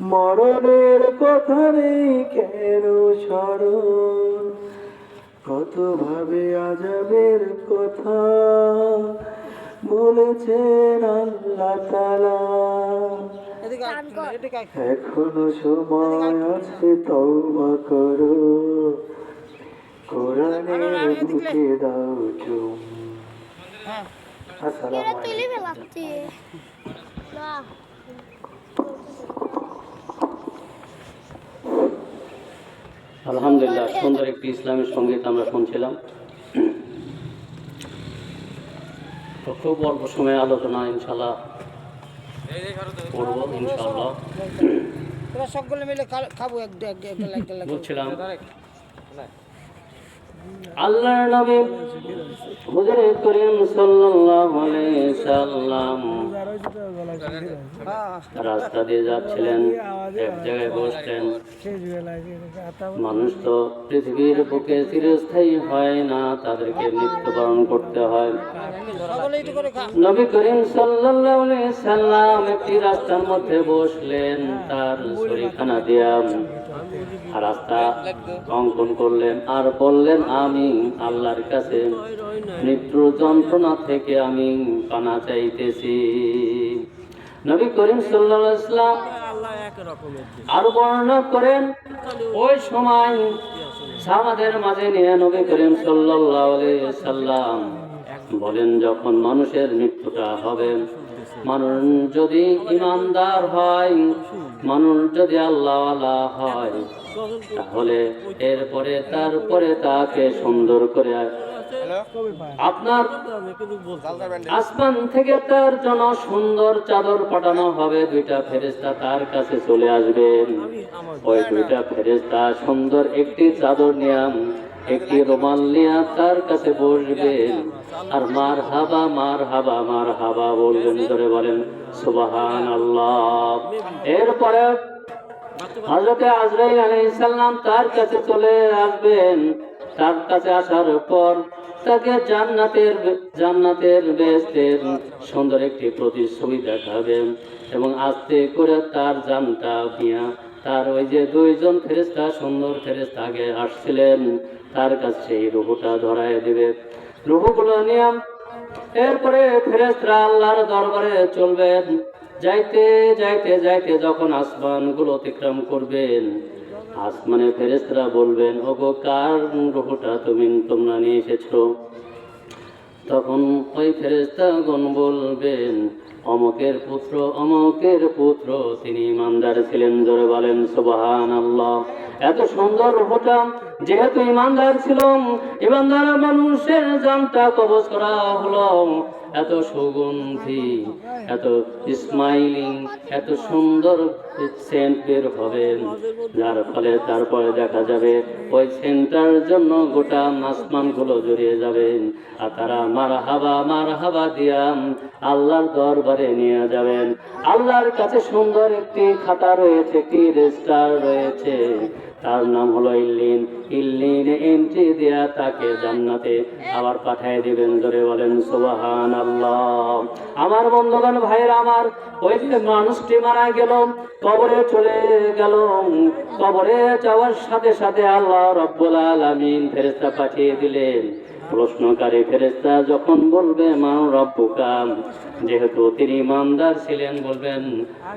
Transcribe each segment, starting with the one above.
মরণের কথা নেই কেন স্মরণ? কত ভাবে আজাবের কথা? বলেছেন আল্লাহ তালা এখনও সময় আছে তওবা করো। কোরআনের বুকে দাও চুম। আসসালামু আলাইকুম। আলহামদুলিল্লাহ সুন্দর একটি ইসলামের সংগীত আমরা শুনছিলাম তো খুব অল্প সময়ে আলোচনা ইনশাল্লাহ করব ইনশাল্লাহ সকলে মিলে খাব। বলছিলাম আল্লাহর নবী হুজুর করিম সাল্লাল্লাহু আলাইহি সাল্লাম রাস্তা দিয়ে যাচ্ছিলেন, এক জায়গায় বসলেন। মানুষ তো পৃথিবীর বুকে চিরস্থায়ী হয় না, তাদেরকে মৃত্যুবরণ করতে হয়। নবী করিম সাল্লাল্লাহু আলাইহি সাল্লাম একটি রাস্তার মধ্যে বসলেন, তার শরীরখানা দিয়া রাস্তা অঙ্কন করলেন, আর বললেন আমি আল্লাহর কাছে মৃত্যুর যন্ত্রণা থেকে আমি পানা চাইতেছি। নবী করিম সাল্লাম আরও বর্ণনা করেন, ওই সময় সাহাবাদের মাঝে নিয়ে নবী করিম সাল্লাম বলেন, যখন মানুষের মৃত্যুটা হবে, মানুষ যদি ইমানদার হয় মানুষ যদি আল্লাহওয়ালা হয়, তাহলে এরপরে, তারপরে তাকে সুন্দর করে আপনার আসমান থেকে তার জন্য সুন্দর চাদর পাঠানো হবে, দুইটা ফেরেস্তা তার কাছে চলে আসবেন। ওই দুইটা ফেরেস্তা সুন্দর একটি চাদর নিয়াম একটি রুমাল নিয়ে তার কাছে বসবেন আর মার হাবা মার হাবা মার হাবা বলবেন ধরে বলেন সুবাহান আল্লাহ এরপরে হজরতে আজরাইল আলাইসাল্লাম তার কাছে চলে আসবেন? তার কাছে আসার পর তাকে জান্নাতের জান্নাতের বেস্তের সুন্দর একটি প্রতিচ্ছবি দেখাবেন এবং আস্তে করে তার জানটা নিয়া তার ওই যে দুইজন ফেরেস্তা সুন্দর ফেরেস্তা আগে আসছিলেন। তার কাছে সেই রুহুটা ধরায় দিবে। রুহুগুলো নিয়ে এরপরে ফেরেস্তারা আল্লাহর দরবারে চলবেন যাইতে যাইতে যাইতে যখন আসমানগুলো অতিক্রম করবেন, আসমানে ফেরেস্তারা বলবেন, ওগো, কার রুহুটা তুমি, তোমরা নিয়ে এসেছ? তখন ওই ফেরেস্তাগণ বলবেন, অমকের পুত্র অমকের পুত্র, তিনি ইমানদার ছিলেন। জোরে বলেন সুবাহান আল্লাহ এত সুন্দর রূপটা যেহেতু ইমানদার ছিলাম, ইমানদার মানুষের জানটা কবজ করা হলো। এত সুগন্ধি, এত স্মাইলিং এত সুন্দর সেন্ট বের হবে। যার ফলে তারপরে দেখা যাবে ওই সেন্টার জন্য গোটা আসমানগুলো জড়িয়ে যাবেন আর তারা মার হাবা মার হাবা দিয়া আল্লাহর দরবারে নিয়ে যাবেন। আল্লাহর কাছে সুন্দর একটি খাতা রয়েছে, একটি রেজিস্টার রয়েছে। তার নাম হলো ইল্লিন। ইল্লিন এন্ট্রি দেয়া তাকে জান্নাতে আবার পাঠায় দিবেন ধরে বলেন সুবাহান আল্লাহ আমার বন্ধুগণ, ভাইয়ের আমার, ওই যে মানুষটি মারা গেল, কবরে চলে গেল, কবরে যাওয়ার সাথে সাথে আল্লাহ রব্বুল আলামিন ফেরেস্তা পাঠিয়ে দিলেন। প্রশ্নকারী ফেরেস্তা যখন বলবে মান রব্বুকা? যেহেতু তিনি ইমানদার ছিলেন, বলবেন,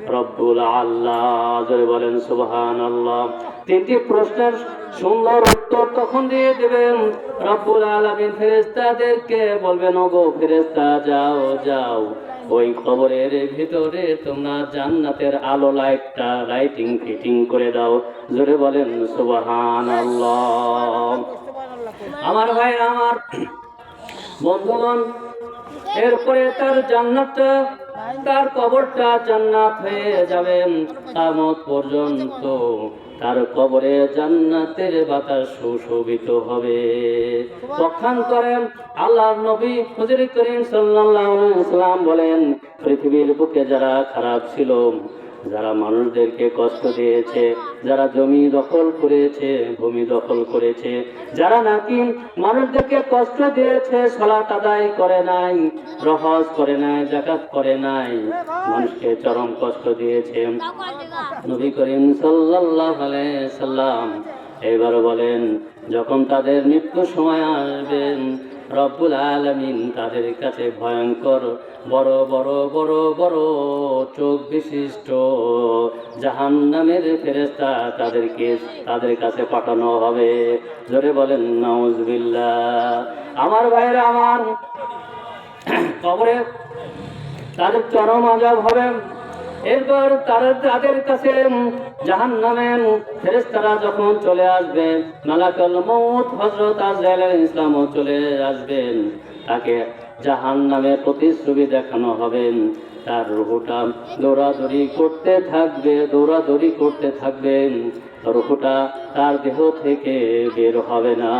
রব্বুল আল্লাহ। জোরে বলেন সুবহান আল্লাহ তিনটি প্রশ্নের সুন্দর উত্তর তখন দিয়ে দেবেন। রব্বুল আলামিন ফেরেস্তাদেরকে বলবেন, ওগো ফেরেস্তা যাও যাও। ওই খবরের ভিতরে তোমরা জান্নাতের আলো লাইটটা লাইটিং ফিটিং করে দাও। জোরে বলেন সুবহান আল্লাহ আমার ভাই, আমার বন্ধুগণ এরপরে তার জান্নাতটা তার কবরটা জান্নাত হয়ে যাবে কামত পর্যন্ত। তার কবরে জান্নাতের বাতাস সুশোভিত হবে। পক্ষান্তরে আল্লাহর নবী হুজুর করিম সাল্লাল্লাহু আলাইহি বলেন, পৃথিবীর বুকে যারা খারাপ ছিল যারা মানুষদেরকে কষ্ট দিয়েছে, যারা জমি দখল করেছে, ভূমি দখল করেছে, যারা নাকি মানুষদেরকে কষ্ট দিয়েছে সলাত আদায় করে নাই রহজ করে নাই, জাকাত করে নাই, মানুষকে চরম কষ্ট দিয়েছে। নবী করিম আলাইহি সাল্লাম এবার বলেন, যখন তাদের মৃত্যু সময় আসবেন রব্বুল আলামিন তাদের কাছে ভয়ঙ্কর, বড় বড় বড় বড় চোখ বিশিষ্ট জাহান্নামের ফেরেস্তা তাদেরকে, তাদের কাছে পাঠানো হবে। জোরে বলেন, নাউজবিল্লাহ। আমার ভাইরা, আমার কবরে তাদের চরম আজাব হবে। এরপর তারা তাদের কাছে জাহান নামে ফেরেস্তারা যখন চলে আসবে মালাকাল মৌত হজরত আজরাইল ইসলামও চলে আসবেন। তাকে জাহান নামে প্রতিশ্রুতি দেখানো হবেন তার রুহুটা দৌড়াদৌড়ি করতে থাকবে দৌড়াদৌড়ি করতে থাকবেন রুহুটা তার দেহ থেকে বের হবে না।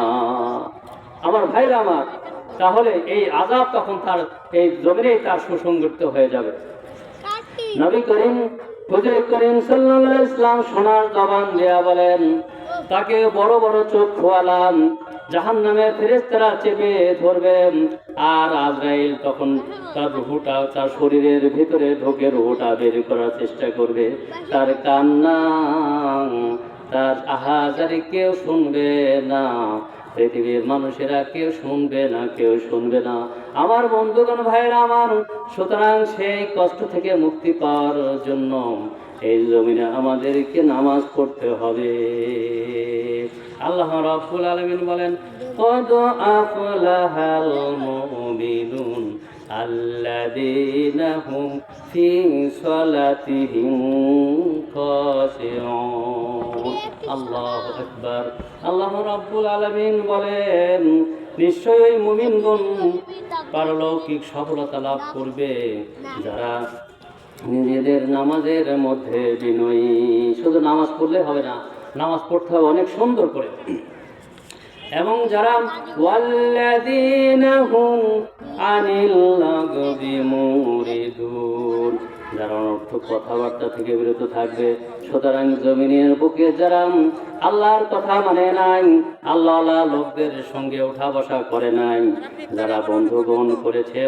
আমার ভাইরা আমার তাহলে এই আজাব তখন তার এই জমিনেই তার সুসংগঠিত হয়ে যাবে। নবী করিম হুজুর করিম সাল্লাল্লাহু ইসলাম সোনার জবান দেয়া বলেন, তাকে বড় বড় চোখ খোয়ালাম জাহান নামে ফেরেস্তারা চেপে ধরবে আর আজরাইল তখন তার রুহুটা, তার শরীরের ভিতরে ঢোকে রুহুটা বের করার চেষ্টা করবে। তার কান্না, তার আহাজারি কেউ শুনবে না। পৃথিবীর মানুষেরা কেউ শুনবে না, কেউ শুনবে না। আমার বন্ধুগণ ভাইয়েরা আমার, সুতরাং সেই কষ্ট থেকে মুক্তি পাওয়ার জন্য এই জমিনে আমাদেরকে নামাজ পড়তে হবে। আল্লাহ রফুল আলমিন বলেন, কদ আফলাহাল মুমিনুন আল্লাযীনা হুম ফি সালাতিহিম খাশিউন আল্লাহু আকবার আল্লাহ রাব্বুল আলামিন বলেন, নিশ্চয়ই মুমিনগণ পারলৌকিক সফলতা লাভ করবে। যারা নিজেদের নামাজের মধ্যে বিনয়ী, শুধু নামাজ পড়লে হবে না, নামাজ পড়তে হবে অনেক সুন্দর করে। এবং যারা ওয়াল্লাযীনা হুম আনিল লাগবি মুরিদুন, যারা অনর্থক কথাবার্তা থেকে বিরত থাকবে, সুতরাং জমিনের বুকে যারা আল্লাহর কথা মানে নাই আল্লাহ আল্লাহ লোকদের সঙ্গে উঠা বসা করে নাই। যারা বন্ধু গ্রহণ করেছে,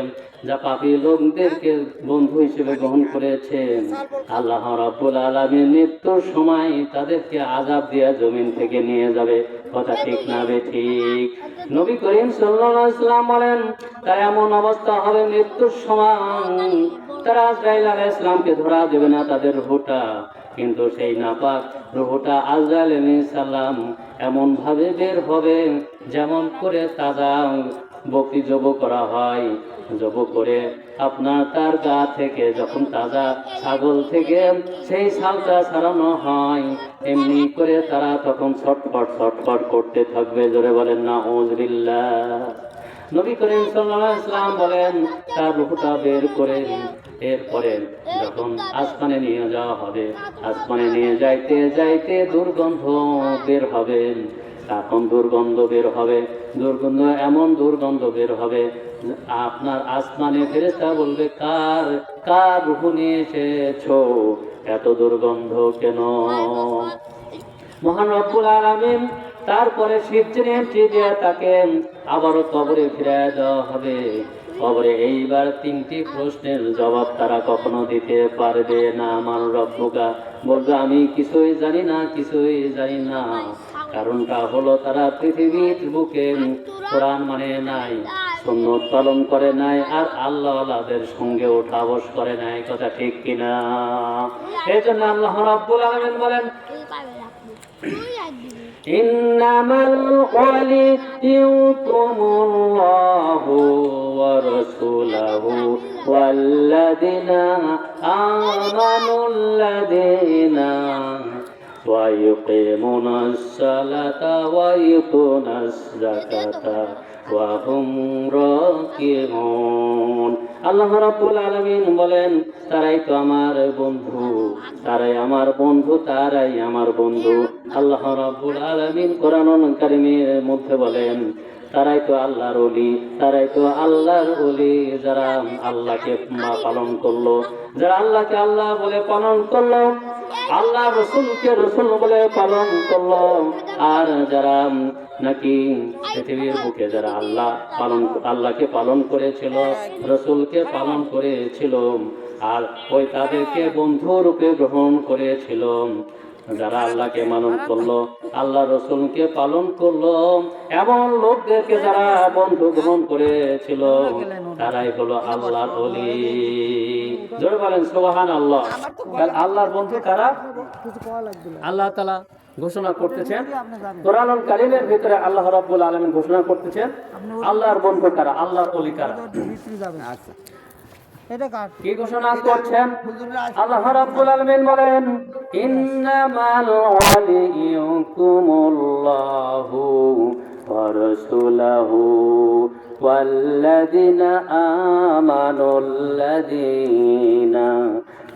যা পাপী লোকদেরকে বন্ধু হিসেবে গ্রহণ করেছে, আল্লাহ রাব্বুল আলামিন মৃত্যুর সময় তাদেরকে আজাব দিয়া জমিন থেকে নিয়ে যাবে। কথা ঠিক না ঠিক? নবী করিম সাল্লাম বলেন, তার এমন অবস্থা হবে মৃত্যুর সময়। তারা আজরাইল আলাইহিস সালামকে ধরা দেবে না তাদের রুহটা কিন্তু সেই নাপাক রুহটা আলাইহিস সালাম এমন ভাবে বের হবে যেমন করে তাজা বকরি জব করা হয়, জব করে আপনার তার গা থেকে যখন তাজা ছাগল থেকে সেই ছালটা ছাড়ানো হয়, এমনি করে তারা তখন ছটফট ছটফট করতে থাকবে। জোরে বলেন না ওজবিল্লা নবী করিম সাল্লাম বলেন, তার রূহটা বের করে এরপরে যখন আসমানে নিয়ে যাওয়া হবে, আসমানে নিয়ে যাইতে যাইতে দুর্গন্ধ বের হবে। এখন দুর্গন্ধ বের হবে, দুর্গন্ধ, এমন দুর্গন্ধ বের হবে, আপনার আসমানে ফেরেস্তা বলবে, কার কার রুহু নিয়ে এসেছ? এত দুর্গন্ধ কেন? মহান রব্বুল আলামিন তারপরে শিবজিনে দিয়ে তাকে আবারও কবরে ফিরিয়ে দেওয়া হবে। কবরে এইবার তিনটি প্রশ্নের জবাব তারা কখনো দিতে পারবে না। আমার রব্বুকা বলবে, আমি কিছুই জানি না, কিছুই জানি না। কারণটা হলো তারা পৃথিবীর বুকে কোরআন মানে নাই, সুন্নত পালন করে নাই, আর আল্লাহ আল্লাহদের সঙ্গে ওঠা বস করে নাই। কথা ঠিক কিনা? এই জন্য আল্লাহ রাব্বুল বলেন إنما وليكم الله ورسوله والذين آمنوا الذين ويقيمون الصلاة ويؤتون الزكاة وهم راكعون আল্লাহ রাব্বুল আলামিন বলেন তারাই তো আমার বন্ধু তারাই আমার বন্ধু তারাই আমার বন্ধু আল্লাহ রাব্বুল আলামিন কোরআন কারিমের মধ্যে বলেন তারাই তো আল্লাহর অলি তারাই তো আল্লাহর অলি যারা আল্লাহকে মা পালন করলো যারা আল্লাহকে আল্লাহ বলে পালন করলো আল্লাহ রসুলকে রসুল বলে পালন করলো আর যারা নাকি পৃথিবীর বুকে যারা আল্লাহ পালন আল্লাহকে পালন করেছিল রসুলকে পালন করেছিল আর ওই তাদেরকে বন্ধু রূপে গ্রহণ করেছিল। যারা আল্লাহকে মানন করল আল্লাহ রসুলকে পালন করল এমন লোকদেরকে যারা বন্ধু গ্রহণ করেছিল তারাই হলো আল্লাহর অলি জোরে বলেন সোহান আল্লাহ আল্লাহর বন্ধু কারা? না। আল্লাহ তালা ঘোষণা করতেছেন আপনি জানেন কোরআনুল কারিমের ভিতরে আল্লাহ রাব্বুল আলামিন ঘোষণা করতেছেন আল্লাহর বন্ধু কারা আল্লাহর অলি কারা ভিতরে যাবেন আচ্ছা এটা কার কি ঘোষণা করছেন আল্লাহ রাব্বুল আলামিন বলেন ইন্নামাল ওয়ালিয়ুকুমুল্লাহু ওয়া রাসূলুহু والذين آمنوا الذين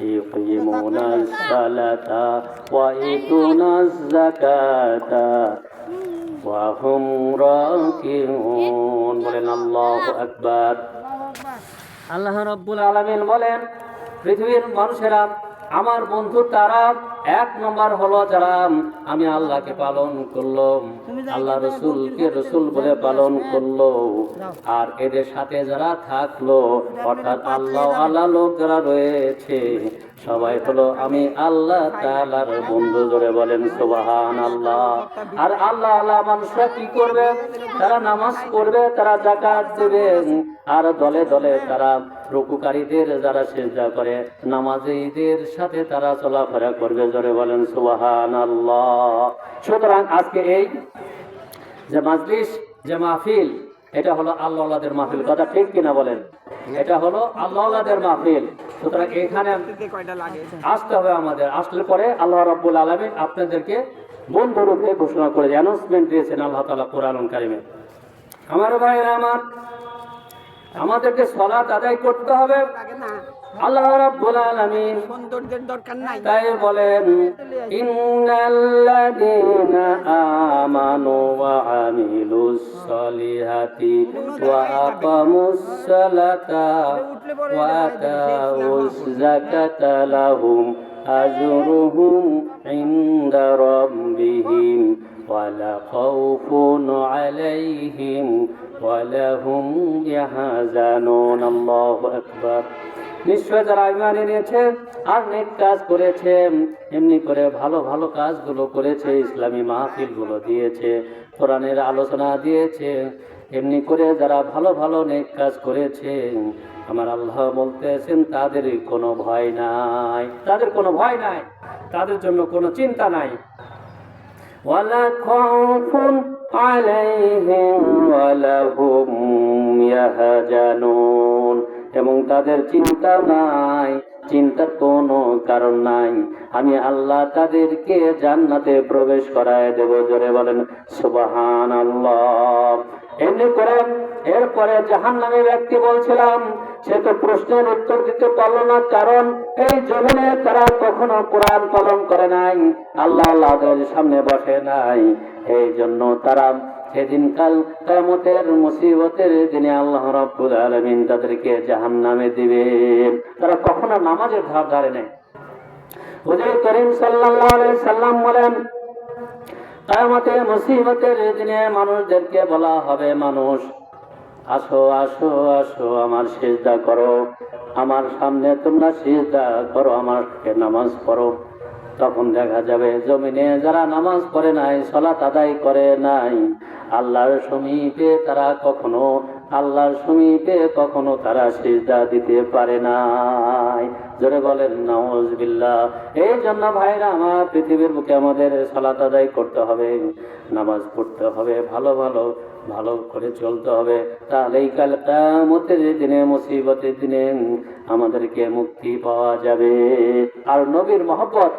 يقيمون الصلاة ويؤتون الزكاة وهم راكعون বলেন আল্লাহু আকবার আল্লাহ রব্বুল আলমিন বলেন পৃথিবীর মানুষেরা আমার বন্ধু তারা এক নম্বর হলো যারা আমি আল্লাহকে পালন করল আল্লাহ রসুলকে রসুল বলে পালন করল। আর এদের সাথে যারা থাকল অর্থাৎ আল্লাহ আল্লাহ লোক যারা রয়েছে সবাই হলো আমি আল্লাহ তাআলার বন্ধু জোরে বলেন সুবাহান আল্লাহ আর আল্লাহ আল্লাহ মানুষরা কি করবে? তারা নামাজ পড়বে তারা জাকাত দেবে আর দলে দলে তারা রুকুকারীদের যারা সেজদা করে, নামাজিদের সাথে তারা চলাফেরা করবে। জোরে বলেন সুবাহান সুতরাং আজকে এই যে মাজলিস, যে মাহফিল, এটা হলো আল্লাহদের মাহফিল। কথা ঠিক কিনা বলেন? এটা হলো আল্লাহদের মাহফিল। সুতরাং এখানে আসতে হবে আমাদের। আসলে পরে আল্লাহ রাব্বুল আলামিন আপনাদেরকে বন্ধু রূপে ঘোষণা করে অ্যানাউন্সমেন্ট দিয়েছেন আল্লাহ তাআলা কোরআন কারিমে। আমার ভাইয়েরা, আমার আমাদেরকে সলাত আদায় করতে হবে। আল্লাহ রাব্বুল আলামিন সৌন্দর্যের দরকার নাই। তাই বলেন ইন্নাল্লাযীনা আমানু ওয়া আমিলুস সলিহাতি ওয়া আকামুস সালাতা ওয়া আতাউস যাকাতা লাহুম আজরুহুম ইনদা রাব্বিহিম ওয়ালা খাউফুন আলাইহিম ওয়ালাহুম ইয়াহজানুন, আল্লাহু আকবার। নিশ্চয় যারা ইমান এনেছে, আর নেক কাজ করেছে, এমনি করে ভালো ভালো কাজগুলো করেছে, ইসলামী মাহফিলগুলো দিয়েছে, কোরআনের আলোচনা দিয়েছে, এমনি করে যারা ভালো ভালো নেক কাজ করেছে, আমার আল্লাহ বলতেছেন, তাদের কোনো ভয় নাই। তাদের কোনো ভয় নাই, তাদের জন্য কোনো চিন্তা নাই। ওয়ালা খাউফুন এবং তাদের চিন্তা নাই চিন্তার কোনো কারণ নাই। আমি আল্লাহ তাদেরকে জান্নাতে প্রবেশ করায় দেব, জোরে বলেন সুবাহান আল্লাহ এমনি করে এরপরে জাহান নামে ব্যক্তি বলছিলাম, সে তো প্রশ্নের উত্তর দিতে পারল না, কারণ এই জমিনে তারা কখনো কোরআন পালন করে নাই। আল্লাহ আল্লাহ সামনে বসে নাই। এই জন্য তারা সেদিনকাল কামতের মুসিবতের দিনে আল্লাহ রাব্বুল আলামিন তাদেরকে জাহান্নামে দিবে। তারা কখনো নামাজের ধার ধারে নেই। হুজুর করিম সাল্লাম বলেন মুসিবতের দিনে মানুষদেরকে বলা হবে, মানুষ, আসো আসো আসো, আমার সিজদা করো। আমার সামনে তোমরা সিজদা করো আমাকে নামাজ পড়ো। তখন দেখা যাবে জমিনে যারা নামাজ পড়ে নাই, সলাত আদায় করে নাই, আল্লাহর সমীপে তারা কখনো, আল্লাহর সমীপে কখনো তারা সিজদা দিতে পারে নাই। জোরে বলেন নওয়াজবিল্লাহ এই জন্য ভাইরা, আমার পৃথিবীর বুকে আমাদের সলাত আদায় করতে হবে, নামাজ পড়তে হবে, ভালো ভালো ভালো করে চলতে হবে। তাহলেই কাল কামতের দিনে, মুসিবতের দিনে আমাদেরকে মুক্তি পাওয়া যাবে। আর নবীর মহব্বত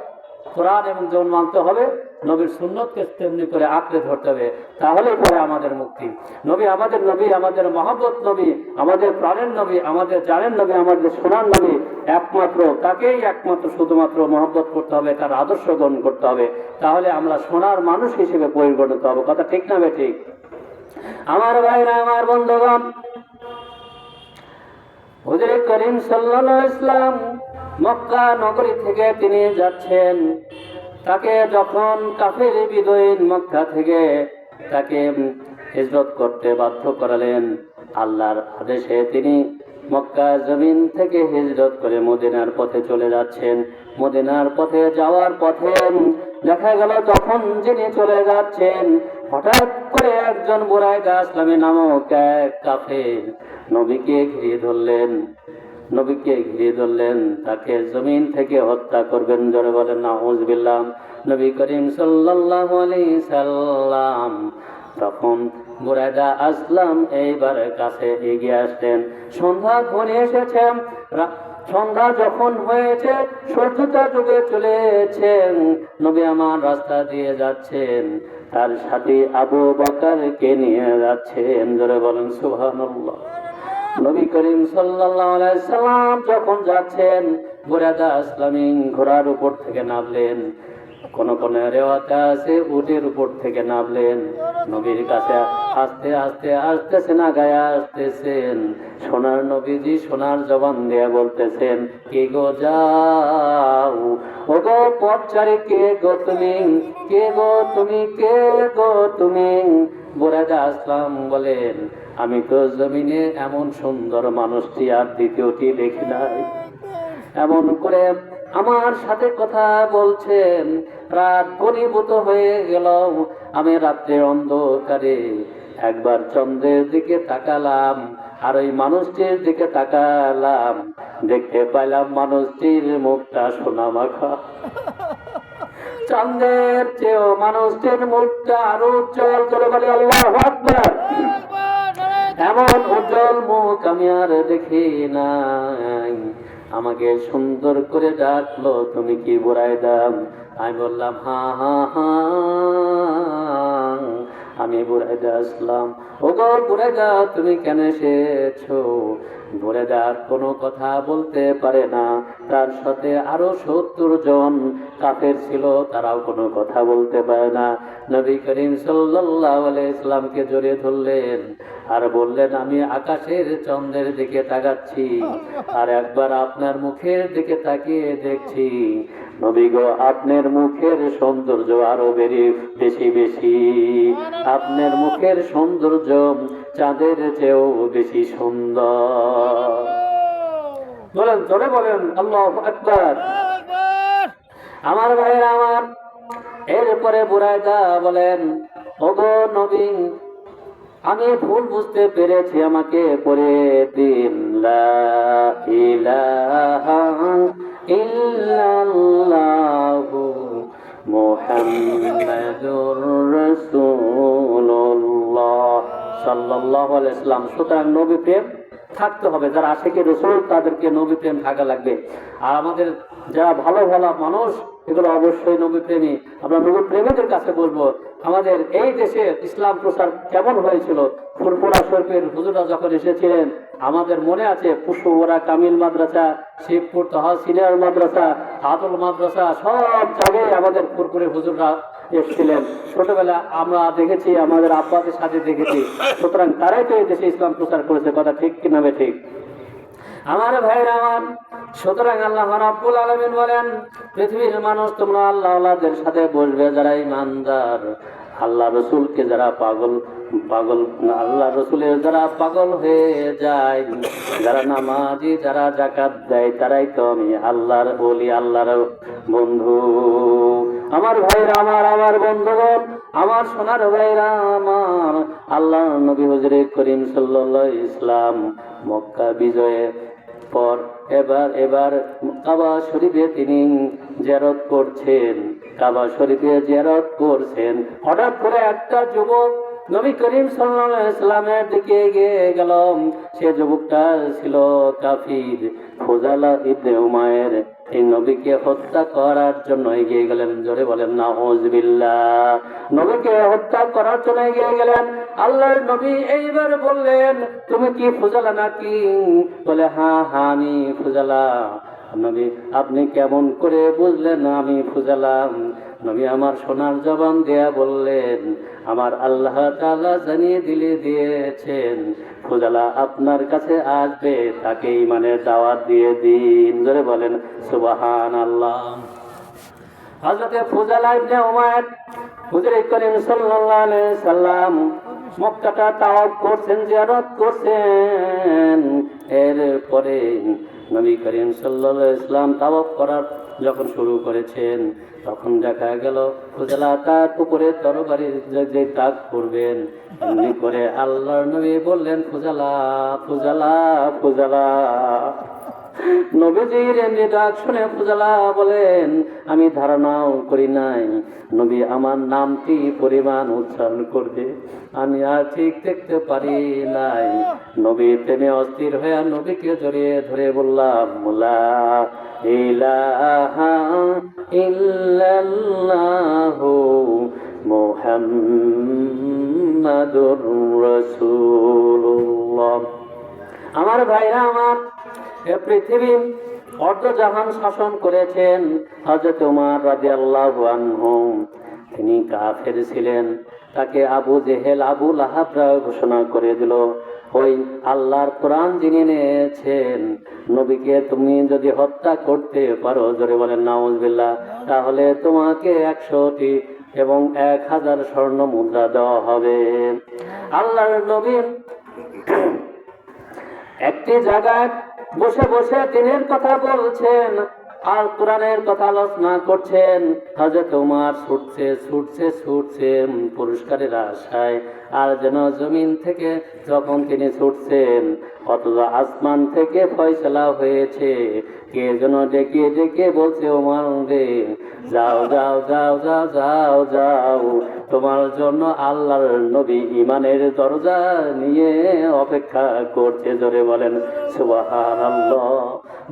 কোরআন এবং যেমন মানতে হবে, নবীর সুন্নতকে তেমনি করে আঁকড়ে ধরতে হবে। তাহলে পরে আমাদের মুক্তি। নবী আমাদের নবী, আমাদের মহব্বত নবী, আমাদের প্রাণের নবী, আমাদের জানের নবী, আমাদের সোনার নবী, একমাত্র তাকেই একমাত্র শুধুমাত্র মহব্বত করতে হবে, তার আদর্শ গ্রহণ করতে হবে। তাহলে আমরা সোনার মানুষ হিসেবে পরিগণিত হবে। কথা ঠিক না বে ঠিক? আমার ভাইরা, আমার বন্ধুগণ, হুজুর করিম সাল্লাল্লাহু ইসলাম মক্কা নগরী থেকে তিনি যাচ্ছেন। তাকে যখন কাফের বিদয়ীন মক্কা থেকে তাকে হিজরত করতে বাধ্য করালেন, আল্লাহর আদেশে তিনি মক্কা জমিন থেকে হিজরত করে মদিনার পথে চলে যাচ্ছেন। মদিনার পথে যাওয়ার পথে দেখা গেল যখন যিনি চলে যাচ্ছেন, হঠাৎ করে একজন বুড়াই গাছলামী নামক এক কাফের নবীকে ঘিরে ধরলেন। নবীকে ঘিরে ধরলেন, তাকে জমিন থেকে হত্যা করবেন জোরে বলেন নাউজবিল্লাহ নবী করিম আলাইহি সাল্লাম তখন বুরাইদা আসলাম, এইবার কাছে এগিয়ে আসলেন। সন্ধ্যা ঘনিয়ে এসেছে সন্ধ্যা যখন হয়েছে, সূর্যটা ডুবে চলেছেন নবী আমার রাস্তা দিয়ে যাচ্ছেন, তার সাথে আবু বকরকে নিয়ে যাচ্ছেন, জোরে বলেন, সুবহানাল্লাহ। নবী করিম সাল্লাম যখন যাচ্ছেন বুরাদা ইসলামী ঘোড়ার উপর থেকে নামলেন। কোন কোন রেওয়াতে আছে, উটের উপর থেকে নামলেন। নবীর কাছে আস্তে আস্তে আসতেছে না, গায়ে আসতেছেন সোনার নবীজি সোনার জবান দিয়ে বলতেছেন, কে গো যাও? ও গো পথচারী কে গো তুমি? কে গো তুমি? কে গো তুমি? বুরাদা আসলাম বলেন আমি তো জমিনে এমন সুন্দর মানুষটি আর দ্বিতীয়টি দেখি নাই। এমন করে আমার সাথে কথা বলছেন। রাত ঘনীভূত হয়ে গেল। আমি রাত্রে অন্ধকারে একবার চন্দ্রের দিকে তাকালাম আর ওই মানুষটির দিকে তাকালাম। দেখতে পাইলাম মানুষটির মুখটা সোনা মাখা চন্দ্রের চেয়েও মানুষটির মুখটা আরও উজ্জ্বল। করে বলে, আল্লাহ এমন উজ্জ্বল মুখ আমি আর দেখি নাই। আমাকে সুন্দর করে ডাকলো, তুমি কি বোরাই দাম? আমি বললাম, হা হা হা। আমি বুড়াইদা আসলাম। ও গো বুড়াইদা তুমি কেন এসেছ? বুড়াইদা আর কোনো কথা বলতে পারে না। তার সাথে আরও সত্তর জন কাফের ছিল, তারাও কোনো কথা বলতে পারে না। নবী করিম আলাইহি ইসলামকে জড়িয়ে ধরলেন আর বললেন, আমি আকাশের চন্দ্রের দিকে তাকাচ্ছি আর একবার আপনার মুখের দিকে তাকিয়ে দেখছি। নবী গো আপনার মুখের সৌন্দর্য আরও বেরি বেশি বেশি। আপনার মুখের সৌন্দর্য চাঁদের চেয়েও বেশি সুন্দর। বলেন, জোরে বলেন, আল্লাহ আকবার। আমার ভাইয়ের আমার, এরপরে বুড়াইদা বলেন, ওগো নবী, আমি ভুল বুঝতে পেরেছি, আমাকে পরে দিন, লা ইলাহা ইল্লাল্লাহু মুহাম্মাদুর রাসূলুল্লাহ। সাল্লাল্লাহু আলাইহি সাল্লাম সুতরাং নবী প্রেম থাকতে হবে। যারা আশেকে রসুল, তাদেরকে নবী প্রেম থাকা লাগবে। আর আমাদের যারা ভালো ভালো মানুষ, এগুলো অবশ্যই নবী প্রেমী। আমরা নবী প্রেমীদের কাছে বলব, আমাদের এই দেশে ইসলাম প্রসার কেমন হয়েছিল? ফুরফুরা শরীফের হুজুরা যখন এসেছিলেন, আমাদের মনে আছে পুষ্পরা কামিল মাদ্রাসা, শিবপুর তহা সিনিয়র মাদ্রাসা, আদল মাদ্রাসা, সব জায়গায় আমাদের ফুরফুরে হুজুররা এসেছিলেন। ছোটবেলা আমরা দেখেছি, আমাদের আব্বাদের সাথে দেখেছি। সুতরাং তারাই তো এই দেশে ইসলাম প্রচার করেছে, কথা ঠিক কিনা ঠিক আমার ভাইরা আমার সুতরাং আল্লাহ রাব্বুল আলামিন বলেন, পৃথিবীর মানুষ তোমরা আল্লাহ আল্লাহদের সাথে বসবে, যারা ইমানদার আল্লাহ রসুলকে যারা পাগল পাগল, আল্লাহ রসুলের যারা পাগল হয়ে যায়, যারা নামাজি, যারা জাকাত দেয়, তারাই তো আমি আল্লাহর বলি আল্লাহর বন্ধু। আমার ভাইরা, আমার আমার বন্ধুগণ, আমার সোনার ভাইরা, আমার আল্লাহ নবী হজরে করিম সাল্লাল্লাহু ইসলাম মক্কা বিজয়ের পর এবার এবার কাবা শরীফে তিনি জেরত করছেন। কাবা শরীফে জেরত করছেন। হঠাৎ করে একটা যুবক নবী করিম ইসলামের দিকে এগিয়ে গেলাম সে যুবকটা ছিল কাফির, ফুজালা ইবনে উমায়ের এই নবীকে হত্যা করার জন্য এগিয়ে গেলেন। জোরে বলেন না ওজবিল্লা নবীকে হত্যা করার জন্য এগিয়ে গেলেন। আল্লাহর নবী এইবার বললেন, তুমি কি ফুজালা নাকি বলে, হা হা, আমি ফুজালা। নবী, আপনি কেমন করে বুঝলেন আমি ফুজালাম নবী আমার সোনার জবান দেয়া বললেন, আমার আল্লাহ তাআলা জানিয়ে দিলে দিয়েছেন ফুজালা আপনার কাছে আসবে, তাকে ইমানের দাওয়াত দিয়ে দিন। ধরে বলেন সুবাহান আল্লাহ ফুজালা সাল্লাম করছেন করছেন। এরপরে নবী করিম আলাইহি ইসলাম তাওয়াফ করার যখন শুরু করেছেন, তখন দেখা গেল ফুজালা তার উপরে তরবারি যে তাক করবেন করে আল্লাহ নবী বললেন, ফুজালা ফুজালা ফুজালা। নবীজির এমনি ডাক শুনে ফুজালা বলেন, আমি ধারণাও করি নাই। নবী আমার নামটি পরিমাণ উচ্চারণ করবে। আমি আর ঠিক দেখতে পারি নাই। নবী প্রেমে অস্থির হয়ে নবীকে জড়িয়ে ধরে বললাম মুলা ইলাহা ইল্লাল্লাহু মুহাম্মাদুর রাসূলুল্লাহ। আমার ভাইরা আমার এ পৃথিবী অর্ধজাহান শাসন করেছেন হজরত উমার রাদিয়াল্লাহু আনহু। তিনি কাফের ছিলেন। তাকে আবু জেহেল, আবু লাহাবরা ঘোষণা করে দিল, ওই আল্লাহর কোরআন যিনি এনেছেন নবীকে তুমি যদি হত্যা করতে পারো, জোরে বলেন, নাউজবিল্লাহ, তাহলে তোমাকে একশোটি এবং এক হাজার স্বর্ণ মুদ্রা দেওয়া হবে। আল্লাহর নবী একটি জায়গায় বসে বসে দিনের কথা বলছেন আর কোরআনের কথা আলোচনা করছেন। হজরত উমার ছুটছে ছুটছে ছুটছে পুরস্কারের আশায়। আর যেন জমিন থেকে যখন তিনি ছুটছেন অথচ আসমান থেকে ফয়সলা হয়েছে, কে যেন ডেকে ডেকে বলছে ওমার রে, যাও যাও যাও যাও যাও যাও। তোমার জন্য আল্লাহর নবী ইমানের দরজা নিয়ে অপেক্ষা করছে, জোরে বলেন, সুবহানাল্লাহ।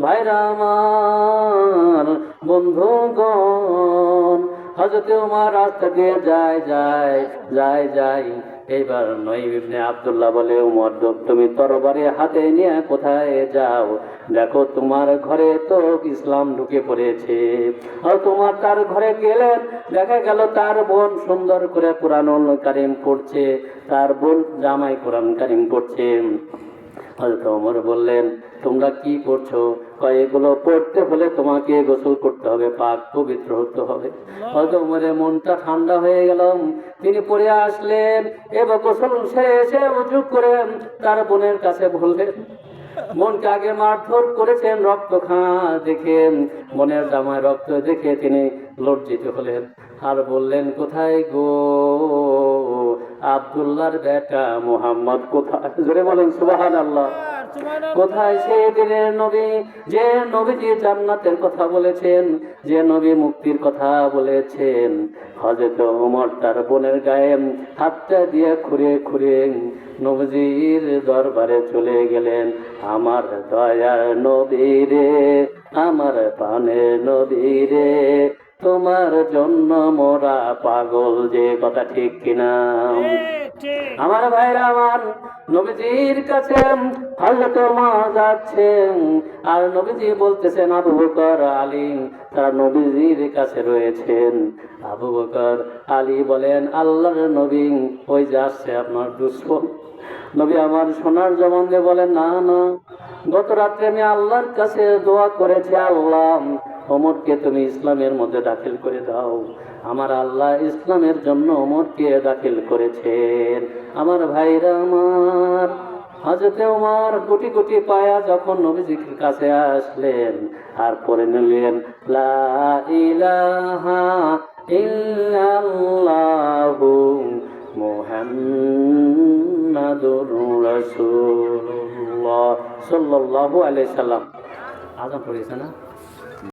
ভাইরা আমার বন্ধুগণ হজরত উমার রাস্তা দিয়ে যায় যায় যায় যায়। এইবার নঈম আব্দুল্লাহ বলে, উমর, তুমি তরবারি হাতে নিয়ে কোথায় যাও? দেখো তোমার ঘরে তো ইসলাম ঢুকে পড়েছে। আর তোমার তার ঘরে গেলেন, দেখা গেল তার বোন সুন্দর করে কোরআনুল কারিম পড়ছে, তার বোন জামাই কোরআন কারিম পড়ছে। হয়তো ওমর বললেন, তোমরা কি করছ এগুলো পড়তে হলে তোমাকে গোসল করতে হবে, পাক পবিত্র হতে হবে। হয়তো ওমরের মনটা ঠান্ডা হয়ে গেল, তিনি পড়ে আসলেন, এবার গোসল সেরে এসে উজু করে তার বোনের কাছে বললেন মনকে আগে মারধর করেছেন রক্ত খা দেখে মনের জামায় রক্ত দেখে তিনি লজ্জিত হলেন। আর বললেন, কোথায় গো? আব্দুল্লাহর বেটা মোহাম্মদ কোথায়? জোরে বলেন সুবাহান আল্লাহ কোথায় সে দিনের নবী? যে নবীজি জান্নাতের কথা বলেছেন যে নবী মুক্তির কথা বলেছেন। হজরত ওমর তার বোনের গায়ে হাতটা দিয়ে খুঁড়ে খুঁড়ে নবীজির দরবারে চলে গেলেন। আমার দয়ার নবীরে আমার পানের নবীরে তোমার জন্য মোরা পাগল যে কথা ঠিক কিনা? আমার ভাইরা আমার নবীজির কাছে হযরত মা যাচ্ছেন আর নবীজি বলতেছেন আবু বকর আলী। তারা নবীজির কাছে রয়েছেন। আবু বকর আলী বলেন আল্লাহর নবী ওই যে আসছে আপনার দুশ্মন। নবী আমার সোনার জবান দিয়ে বলেন না না গত রাত্রে আমি আল্লাহর কাছে দোয়া করেছি আল্লাহ ওমরকে তুমি ইসলামের মধ্যে দাখিল করে দাও। আমার আল্লাহ ইসলামের জন্য ওমরকে দাখিল করেছেন। আমার ভাইরা আমার হজরতে ওমর কোটি কোটি পায়া যখন নবীজির কাছে আসলেন আর পরে নিলেন লা ইলাহা সাল্লাম। আজান পড়েছে না?